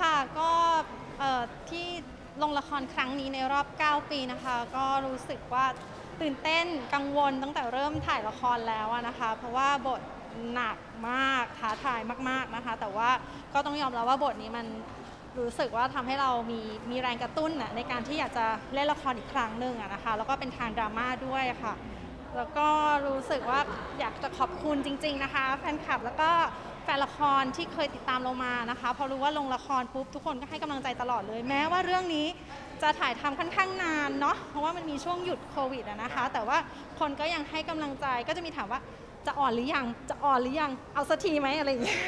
ค่ะก็ที่ลงละครครั้งนี้ในรอบ 9 ปีนะคะ ก็รู้สึกว่าตื่นเต้นกังวลตั้งแต่เริ่มถ่ายละครแล้วนะคะ เพราะว่าบทหนักมากท้าทายมาก ๆนะคะ แต่ว่าก็ต้องยอมรับว่าบทนี้มันรู้สึกว่าทำให้เรามีมีแรงกระตุ้นนะในการที่อยากจะเล่นละครอีกครั้งหนึ่งนะคะ แล้วก็เป็นทางดราม่าด้วยค่ะ แล้วก็รู้สึกว่าอยากจะขอบคุณจริง ๆนะคะแฟนคลับแล้วก็ แฟนละครที่เคยติดตามเรามานะคะพอรู้ว่าลงละครปุ๊บทุกคนก็ให้กำลังใจตลอดเลย แม้ว่าเรื่องนี้จะถ่ายทำค่อนข้างนานเนาะเพราะว่ามันมีช่วงหยุดโควิดอะนะคะ แต่ว่าคนก็ยังให้กำลังใจก็จะมีถามว่าจะอ่อนหรือยังจะอ่อนหรือยังเอาสักทีไหมอะไรอย่างเงี้ย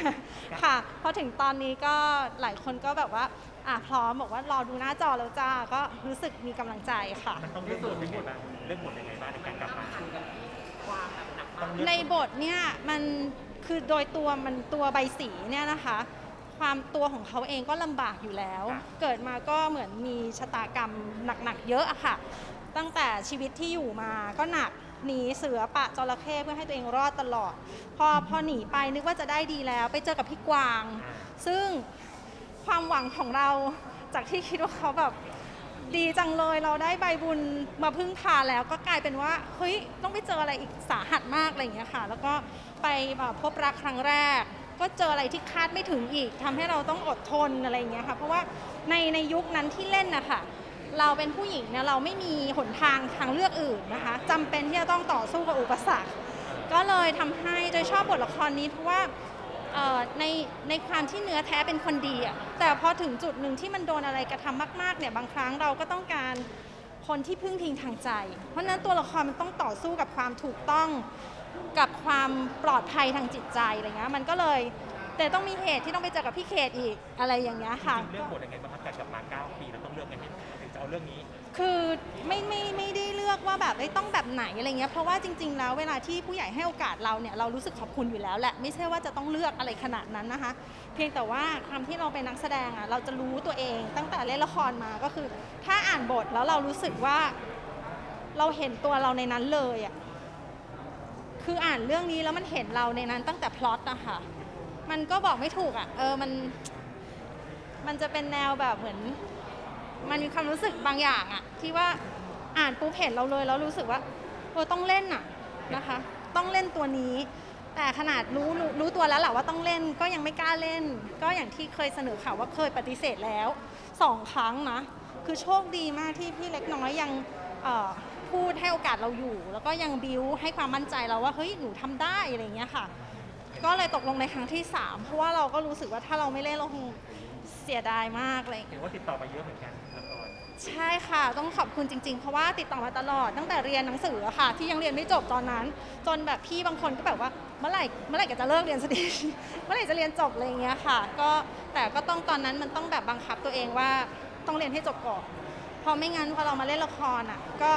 ค่ะพอถึงตอนนี้ก็หลายคนก็แบบว่าอะพร้อมบอกว่ารอดูหน้าจอแล้วจ้าก็รู้สึกมีกำลังใจค่ะ มันต้องเลือกบทยังไงบ้างเลือกบทยังไงบ้างในการกลับมาต้องเลือกในบทเนี่ยมัน คือโดยตัวมันตัวใบสีเนี่ยนะคะ ความตัวของเขาเองก็ลำบากอยู่แล้วเกิดมาก็เหมือนมีชะตากรรมหนักๆเยอะอะค่ะ ตั้งแต่ชีวิตที่อยู่มาก็หนักหนีเสือปะจระเข้เพื่อให้ตัวเองรอดตลอด พอพอหนีไปนึกว่าจะได้ดีแล้ว ไปเจอกับพี่กวาง ซึ่งความหวังของเราจากที่คิดว่าเขาแบบดีจังเลยเราได้ใบบุญมาพึ่งพาแล้วก็กลายเป็นว่าเฮ้ยต้องไปเจออะไรอีกสาหัสมากอะไรอย่างเงี้ยค่ะ แล้วก็ ไปแบบพบรักครั้งแรก ก็เจออะไรที่คาดไม่ถึงอีกทำให้เราต้องอดทนอะไรอย่างเงี้ยค่ะ เพราะว่าในในยุคนั้นที่เล่นนะคะเราเป็นผู้หญิงเนี่ยเราไม่มีหนทางทางเลือกอื่นนะคะจำเป็นที่จะต้องต่อสู้กับอุปสรรค ก็เลยทำให้โดยชอบบทละครนี้เพราะว่าในในความที่เนื้อแท้เป็นคนดีอะแต่พอถึงจุดหนึ่งที่มันโดนอะไรกระทำมากๆเนี่ยบางครั้งเราก็ต้องการ คนที่พึ่งพิงทางใจ เพราะฉะนั้นตัวละครมันต้องต่อสู้กับความถูกต้องกับความปลอดภัยทางจิตใจอะไรเงี้ยมันก็เลย แต่ต้องมีเหตุที่ต้องไปเจอกับพี่เขตอีกอะไรอย่างเงี้ยค่ะ เลือกบทยังไงบ้างครับการกลับมา 9 ปีเราต้องเลือกยังไงถึงจะเอาเรื่องนี้ คือไม่ไม่ไม่ได้เลือกว่าแบบเอ้ยต้องแบบไหนอะไรเงี้ยเพราะว่าจริง ๆ แล้วเวลาที่ผู้ใหญ่ให้โอกาสเราเนี่ยเรารู้สึกขอบคุณอยู่แล้วแหละไม่ใช่ว่าจะต้องเลือกอะไรขนาดนั้นนะคะ เพียงแต่ว่าความที่เราเป็นนักแสดงอะเราจะรู้ตัวเองตั้งแต่เล่นละครมาก็คือ ถ้าอ่านบทแล้วเรารู้สึกว่า เราเห็นตัวเราในนั้นเลยอะคืออ่านเรื่องนี้แล้วมันเห็นเราในนั้นตั้งแต่พล็อตอะค่ะมันก็บอกไม่ถูกอะเออมัน มันจะเป็นแนวแบบเหมือน มันมีความรู้สึกบางอย่างอะที่ว่าอ่านปุ๊บเห็นเราเลยแล้วรู้สึกว่าเออต้องเล่นอะนะคะ ต้องเล่นตัวนี้ แต่ขนาดรู้รู้รู้ตัวแล้วแหละว่าต้องเล่นก็ยังไม่กล้าเล่น ก็อย่างที่เคยเสนอข่าวว่าเคยปฏิเสธแล้วสองครั้งนะคือโชคดีมากที่พี่เล็กน้อยยังพูดให้โอกาสเราอยู่ แล้วก็ยังบิวให้ความมั่นใจเราว่าเฮ้ยหนูทำได้อะไรเงี้ยค่ะ ก็เลยตกลงในครั้งที่สามเพราะว่าเราก็รู้สึกว่าถ้าเราไม่เล่นเราคง สียดายมากอะไรอย่างเลยเห็นว่าติดต่อมาเยอะเหมือนกันละครใช่ค่ะ ต้องขอบคุณจริงๆ เพราะว่าติดต่อมาตลอดตั้งแต่เรียนหนังสืออะค่ะ ที่ยังเรียนไม่จบตอนนั้น จนแบบพี่บางคนก็แบบว่าเมื่อไหร่เมื่อไหร่แกจะเลิกเรียนสักที เมื่อไหร่จะเรียนจบอะไรอย่างเงี้ยค่ะ ก็แต่ก็ต้องตอนนั้นมันต้องแบบบังคับตัวเองว่าต้องเรียนให้จบก่อนเพราะไม่งั้นพอเรามาเล่นละครอะก็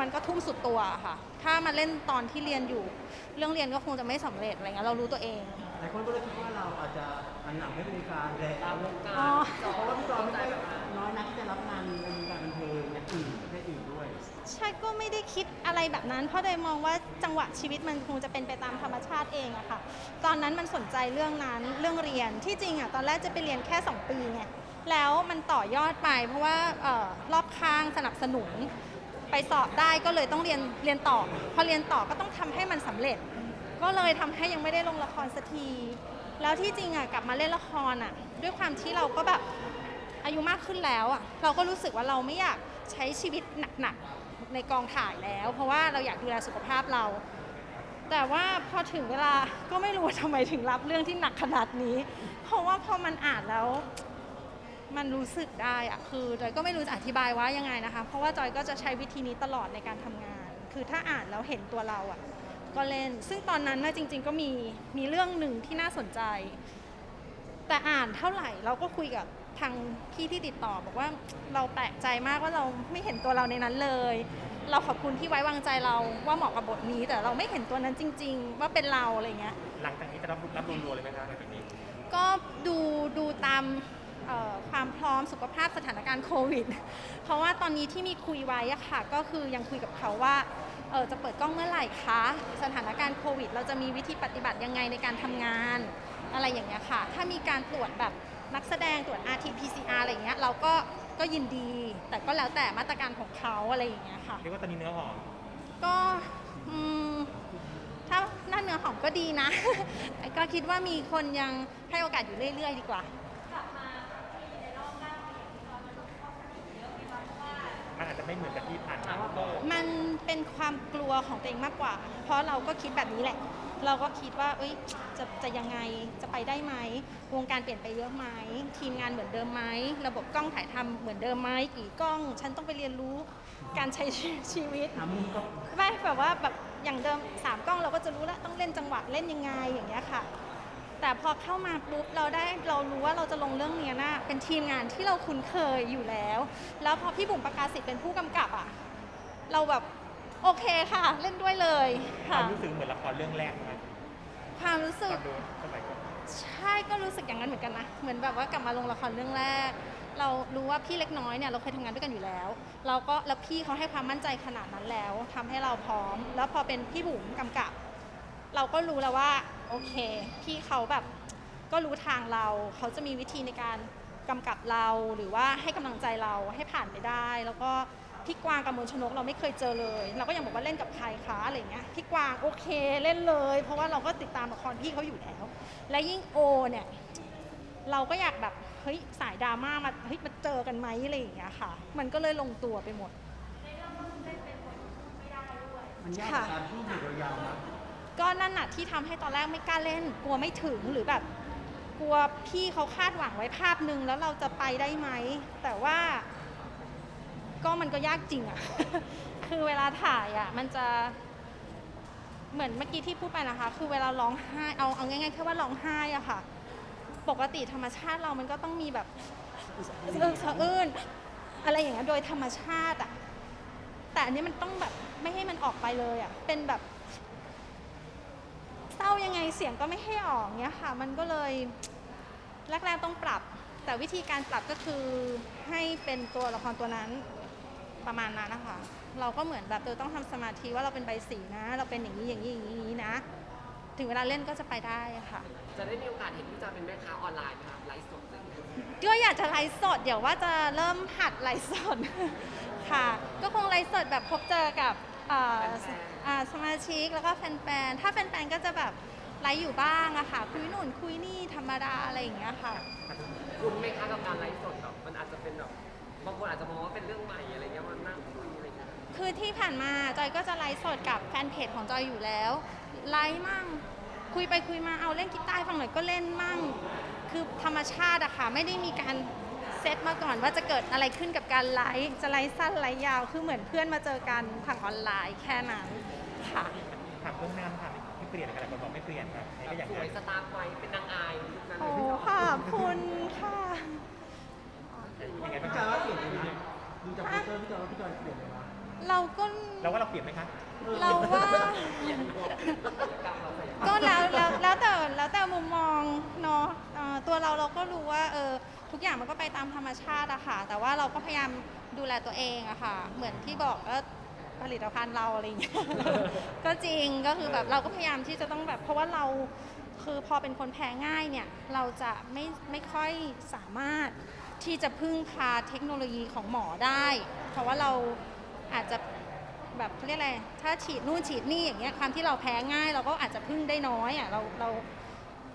มันก็ทุ่มสุดตัวอะค่ะ ถ้ามาเล่นตอนที่เรียนอยู่ เรื่องเรียนก็คงจะไม่สำเร็จอะไรเงี้ยเรารู้ตัวเอง หลายคนก็เลยคิดว่าเราอาจจะอันหนังให้วงการแรงอ๋อ เพราะว่าพี่จอมไม่ได้น้อยนักที่จะรับงานในวงการบันเทิงอย่างอื่นประเภทอื่นด้วย ใช่ก็ไม่ได้คิดอะไรแบบนั้น เพราะโดยมองว่าจังหวะชีวิตมันคงจะเป็นไปตามธรรมชาติเองอะค่ะ ตอนนั้นมันสนใจเรื่องนั้นเรื่องเรียนที่จริงอะตอนแรกจะไปเรียนแค่ 2 ปีไงแล้วมันต่อยอดไปเพราะว่าเออรอบข้างสนับสนุน ไปสอบได้ก็เลยต้องเรียนเรียนต่อ พอเรียนต่อก็ต้องทำให้มันสำเร็จ ก็เลยทำให้ยังไม่ได้ลงละครสักที แล้วที่จริงอะกลับมาเล่นละครอะ ด้วยความที่เราก็แบบอายุมากขึ้นแล้วอะเราก็รู้สึกว่าเราไม่อยากใช้ชีวิตหนักๆในกองถ่ายแล้ว เพราะว่าเราอยากดูแลสุขภาพเรา แต่ว่าพอถึงเวลาก็ไม่รู้ว่าทำไมถึงรับเรื่องที่หนักขนาดนี้ เพราะว่าพอมันอ่านแล้ว มันรู้สึกได้อะคือจอยก็ไม่รู้จะอธิบายว่ายังไงนะคะ เพราะว่าจอยก็จะใช้วิธีนี้ตลอดในการทำงาน คือถ้าอ่านแล้วเห็นตัวเราอะก็เล่น ซึ่งตอนนั้นนะจริง ๆ ก็มีมีเรื่องหนึ่งที่น่าสนใจ แต่อ่านเท่าไหร่เราก็คุยกับทางพี่ที่ติดต่อบอกว่าเราแปลกใจมากว่าเราไม่เห็นตัวเราในนั้นเลย เราขอบคุณที่ไว้วางใจเราว่าเหมาะกับบทนี้ แต่เราไม่เห็นตัวนั้นจริง ๆ ว่าเป็นเราอะไรเงี้ย หลังจากนี้จะรับรับรัวๆเลยไหมคะในแบบนี้ก็ดูดูตาม เอ่อความพร้อมสุขภาพสถานการณ์โควิด เพราะว่าตอนนี้ที่มีคุยไว้อะค่ะ ก็คือยังคุยกับเขาว่าเออจะเปิดกล้องเมื่อไหร่คะ สถานการณ์โควิด เราจะมีวิธีปฏิบัติยังไงในการทำงาน อะไรอย่างเงี้ยค่ะ ถ้ามีการตรวจแบบนักแสดงตรวจ RT-PCR อะไรอย่างเงี้ยเราก็ก็ยินดี แต่ก็แล้วแต่มาตรการของเขาอะไรอย่างเงี้ยค่ะ เรียกว่าตอนนี้เนื้อหอมก็อืมถ้าหน้าเนื้อหอมก็ดีนะ แต่ก็คิดว่ามีคนยังให้โอกาสอยู่เรื่อย ๆ ดีกว่า มันอาจจะ ไม่เหมือนกับที่ผ่านมามันเป็นความกลัวของตัวเองมากกว่า เพราะเราก็คิดแบบนี้แหละ เราก็คิดว่า เอ้ย จะจะยังไง จะไปได้ไหม วงการเปลี่ยนไปเยอะไหม ทีมงานเหมือนเดิมไหม ระบบกล้องถ่ายทำเหมือนเดิมไหม กี่กล้อง ฉันต้องไปเรียนรู้การใช้ชีวิตถามมุมก็ไม่แบบว่าแบบอย่างเดิมสามกล้องเราก็จะรู้แล้วต้องเล่นจังหวะเล่นยังไงอย่างเงี้ยค่ะ แต่พอเข้ามาปุ๊บเราได้เรารู้ว่าเราจะลงเรื่องเนี้ยนะเป็นทีมงานที่เราคุ้นเคยอยู่แล้ว แล้วพอพี่บุ๋มประกาศสิทธิ์เป็นผู้กำกับอะเราแบบโอเคค่ะ เล่นด้วยเลยคค่ะวามรู้สึกเหมือนละครเรื่องแรกไหมความรู้สึตกอนดูสมัยก่อนใช่ก็รู้สึกอย่างนั้นเหมือนกันนะเหมือนแบบว่ากลับมาลงละครเรื่องแรก เรารู้ว่าพี่เล็กน้อยเนี่ยเราเคยทำงานด้วยกันอยู่แล้ว เราก็แล้วพี่เขาให้ความมั่นใจขนาดนั้นแล้วทำให้เราพร้อม แล้วพอเป็นพี่บุ๋มกำกับ เราก็รู้แล้วว่า โอเค พี่เขาแบบก็รู้ทางเราเขาจะมีวิธีในการกำกับเราหรือว่าให้กำลังใจเราให้ผ่านไปได้ แล้วก็พี่กวางกับมนชนกเราไม่เคยเจอเลย เราก็ยังบอกว่าเล่นกับใครคะอะไรอย่างเงี้ยพี่กวางโอเคเล่นเลย เพราะว่าเราก็ติดตามละครพี่เขาอยู่แล้ว และยิ่งโอเนี่ยเราก็อยากแบบเฮ้ยสายดราม่ามาเฮ้ยมาเจอกันไหมอะไรอย่างเงี้ยค่ะ มันก็เลยลงตัวไปหมด มันยากกับการพูดอยู่ยาวๆนะ ก็นั่นน่ะที่ทำให้ตอนแรกไม่กล้าเล่น กลัวไม่ถึงหรือแบบกลัวพี่เขาคาดหวังไว้ภาพหนึ่งแล้วเราจะไปได้ไหม แต่ว่า ก็มันก็ยากจริงอะคือเวลาถ่ายอะมันจะเหมือนเมื่อกี้ที่พูดไปนะคะ คือเวลาร้องไห้เอาเอาง่ายๆแค่ว่าร้องไห้อะค่ะ ปกติธรรมชาติเรามันก็ต้องมีแบบสะอึกสะอื้นอะไรอย่างเงี้ยโดยธรรมชาติอะแต่อันนี้มันต้องแบบไม่ให้มันออกไปเลยอะเป็นแบบ ศร้ายังไงเสียงก็ไม่ให้ออกเนี้ยค่ะ มันก็เลยแรกๆต้องปรับ แต่วิธีการปรับก็คือให้เป็นตัวละครตัวนั้นประมาณนั้นนะคะ เราก็เหมือนแบบเออต้องทำสมาธิว่าเราเป็นใบสีนะ เราเป็นอย่างนี้อย่างนี้อย่างนี้อย่างนี้นะ ถึงเวลาเล่นก็จะไปได้ค่ะ จะได้มีโอกาสเห็นพี่จอยเป็นแม่ค้าออนไลน์ไหมคะไลฟ์สดอะไรอย่างเงี้ยก็อยากจะไลฟ์สดเดี๋ยวว่าจะเริ่มหัดไลฟ์สดค่ะ ก็คงไลฟ์สดแบบพบเจอกับ เอ่ออ่าสมาชิกแล้วก็แฟนๆ ถ้าแฟนๆ ก็จะแบบไลฟ์อยู่บ้างอะค่ะ คุยนู่นคุยนี่ธรรมดาอะไรอย่างเงี้ยค่ะ คุณไหมคะกับการไลฟ์สดแบบมันอาจจะเป็นแบบบางคนอาจจะมองว่าเป็นเรื่องใหม่อะไรเงี้ยมันนั่งคุยอะไรเงี้ยคือที่ผ่านมาจอยก็จะไลฟ์สดกับแฟนเพจของจอยอยู่แล้ว ไลฟ์มั่ง คุยไปคุยมาเอาเล่นกีตาร์ให้ฟังหน่อยก็เล่นมั่ง คือธรรมชาติอะค่ะ ไม่ได้มีการ เซตมาก่อนว่าจะเกิดอะไรขึ้นกับการไลฟ์จะไลฟ์สั้นไลฟ์ยาว คือเหมือนเพื่อนมาเจอกันทางออนไลน์แค่นั้นค่ะถามเรื่องหน้าถามไม่เปลี่ยนอะไรคนบอกไม่เปลี่ยนครับนี่ก็อย่างสวนั้ยนสตาร์ฟไว้เป็นนางอายยุคนั้นโอ้เลยขอบคุณค่ะยังไงบ้างพี่คจอรัยบว่าเปลี่ยนเลยนะดูจากโปสเตอร์พี่จอยว่าพี่จอยเปลี่ยนเลยนะเราก็เราว่าเราเปลี่ยนไหมครับเราว่า ก็แล้วแล้วแล้วแต่แล้วแต่มุมมองเนาะเอ่อตัวเราเราก็รู้ว่าเออ ทุกอย่างมันก็ไปตามธรรมชาติอะค่ะ แต่ว่าเราก็พยายามดูแลตัวเองอะค่ะ เหมือนที่บอกก็ผลิตภัณฑ์เราอะไรอย่างเงี้ย ก็จริงก็คือแบบเราก็พยายามที่จะต้องแบบ เพราะว่าเราคือพอเป็นคนแพ้ง่ายเนี่ย เราจะไม่ไม่ค่อยสามารถที่จะพึ่งพาเทคโนโลยีของหมอได้ เพราะว่าเราอาจจะแบบเขาเรียกอะไร ถ้าฉีดนู่นฉีดนี่อย่างเงี้ยความที่เราแพ้ง่าย เราก็อาจจะพึ่งได้น้อยอะเราเรา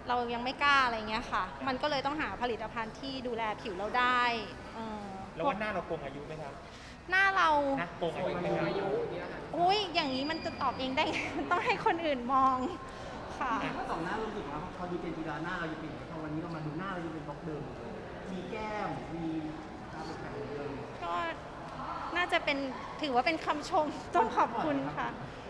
เรายังไม่กล้าอะไรเงี้ยค่ะ มันก็เลยต้องหาผลิตภัณฑ์ที่ดูแลผิวเราได้เออแล้วว่าหน้าเราโกงอายุไหมครับหน้าเราหน้าโกงอายุไหมครับอายุอย่างเงี้ยค่ะอุ้ยอย่างนี้มันจะตอบเองได้ไงมันต้องให้คนอื่นมองค่ะถ้าสองหน้ารู้สึกว่าพอดูเจนจีราหน้าเราจะเปลี่ยนพอวันนี้เรามาดูหน้าเราจะเป็นบล็อกเดิมหมดเลยมีแก้มมีตาเป็นแผลเหมือนเดิมก็น่าจะเป็นถือว่าเป็นคำชมต้องขอบคุณค่ะก็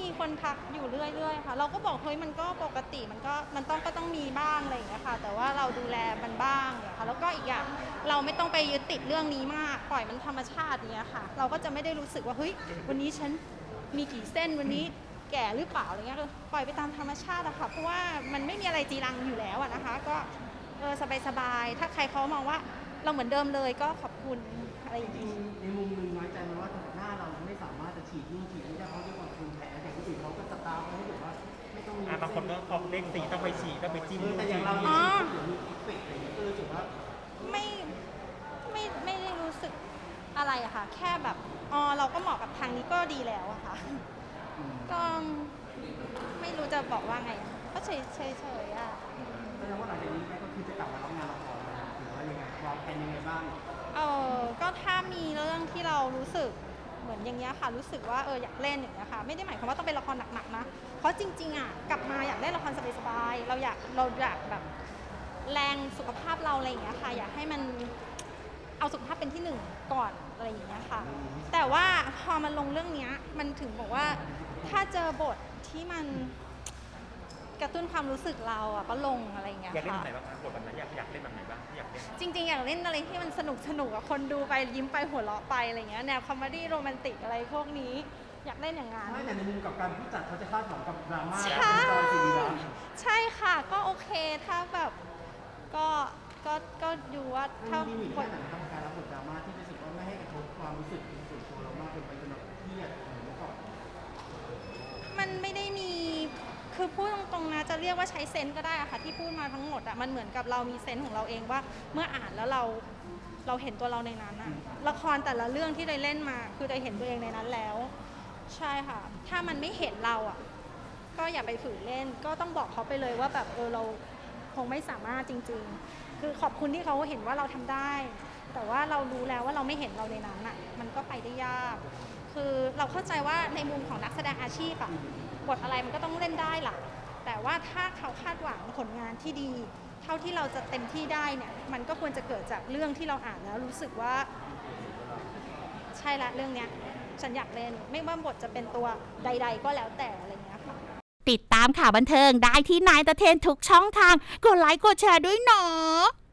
มีคนทักอยู่เรื่อยๆค่ะ เราก็บอกเฮ้ยมันก็ปกติมันก็มันต้องก็ต้องมีบ้างอะไรอย่างเงี้ยค่ะ แต่ว่าเราดูแลมันบ้างเนี่ยค่ะแล้วก็อีกอย่างเราไม่ต้องไปยึดติดเรื่องนี้มาก ปล่อยมันธรรมชาติเงี้ยค่ะ เราก็จะไม่ได้รู้สึกว่าเฮ้ยวันนี้ฉันมีกี่เส้นวันนี้แก่หรือเปล่าอะไรเงี้ยเออปล่อยไปตามธรรมชาติอะค่ะเพราะว่ามันไม่มีอะไรจีรังอยู่แล้วอะนะคะ ก็เออสบายๆถ้าใครเขามองว่า เราเหมือนเดิมเลยก็ขอบคุณอะไรอย่างจริงี้งๆในมุมหนึงน้อยใจไหมว่าหน้าเราไม่สามารถจะฉีดนู่นฉีดนี่ได้เพราะด้วยความภูมิแพ้แต่คนอื่นเขาก็สตาร์ฟไว้ให้แบบว่าไม่ต้องมีอะบางคนก็พอเลขสี่ต้องไปฉี่ต้องไปจิ้มเออแต่อย่างเราอ๋เนี่ยอเดี๋ยวมีเอฟเฟกต์อะไรอย่างเงี้ยก็เลยรู้สึกว่า ไม่ไม่ไม่ได้รู้สึกอะไรอะค่ะ แค่แบบอ๋อเราก็เหมาะกับทางนี้ก็ดีแล้วอะค่ะอืม ก็ไม่รู้จะบอกว่าไง ก็เฉยเฉยเฉยๆอะ แสดงว่าหลังจากนี้แม่ก็คือจะกลับมารับงานละครไหมหรือ ว่ายังไงวางแผนยังไงบ้างเออก็ถ้ามีเรื่องที่เรารู้สึกเหมือนอย่างเงี้ยค่ะ รู้สึกว่าเอออยากเล่นอย่างเงี้ยค่ะไม่ได้หมายความว่าต้องเป็นละครหนักๆนะเพราะจริงๆอะกลับมาอยากเล่นละครสบายๆเราอยากเราอยากแบบแรงสุขภาพเราอะไรอย่างเงี้ยค่ะอยากให้มันเอาสุขภาพเป็นที่หนึ่งก่อนอะไรอย่างเงี้ยค่ะ แต่ว่าพอมันลงเรื่องเนี้ยมันถึงบอกว่าถ้าเจอบทที่มัน กระตุ้นความรู้สึกเราอะก็ลงอะไรอย่างเงี้ยอยากเล่นค่ะแบบไหนบ้างคะบทแบบนั้นอยากอยากเล่นแบบไหนบ้างที่อยากเล่นจริงๆ อยากเล่นอะไรที่มันสนุกสนุกอะคนดูไปยิ้มไปหัวเราะไปอะไรเงี้ยแนวคอมเมดี้โรแมนติกอะไรพวกนี้ อยากเล่นอย่างนั้นไม่แต่ในมุมกับการผู้จัดเขาจะคาดหวังกับดราม่าใช่และเป็นจอยสิริรัตน์ใช่ค่ะ ก็โอเคถ้าแบบก็ก็ก็ดูว่าถ้ามันมีหนีบแค่ทไหนครับการรับบทดราม่าที่รู้สึกว่าไม่ให้กระทบความรู้สึกส่วนตัวเรามากเกินไปจนแบบเครียดหรือว่า มันไม่ได้มี คือพูดตรงๆนะจะเรียกว่าใช้เซนส์ก็ได้อะค่ะที่พูดมาทั้งหมดอะมันเหมือนกับเรามีเซนส์ของเราเองว่า เมื่ออ่านแล้วเราเราเห็นตัวเราในนั้นอะละครแต่ละเรื่องที่ได้เล่นมา คือได้เห็นตัวเองในนั้นแล้ว ใช่ค่ะ ถ้ามันไม่เห็นเราอะก็อย่าไปฝืนเล่น ก็ต้องบอกเขาไปเลยว่าแบบเออเราคงไม่สามารถจริง ๆ คือขอบคุณที่เขาเห็นว่าเราทำได้ แต่ว่าเรารู้แล้วว่าเราไม่เห็นเราในนั้นอะมันก็ไปได้ยาก คือเราเข้าใจว่าในมุมของนักแสดงอาชีพอะบทอะไรมันก็ต้องเล่นได้หละแต่ว่าถ้าเขาคาดหวังผลงานที่ดี เท่าที่เราจะเต็มที่ได้เนี่ยมันก็ควรจะเกิดจากเรื่องที่เราอ่านแล้วรู้สึกว่า ใช่ละเรื่องเนี้ยฉันอยากเล่นไม่ว่าบทจะเป็นตัวใด ๆ ก็แล้วแต่อะไรเงี้ยค่ะติดตามข่าวบันเทิงได้ที่นายตะเทนทุกช่องทาง กดไลค์กดแชร์ด้วยเนาะ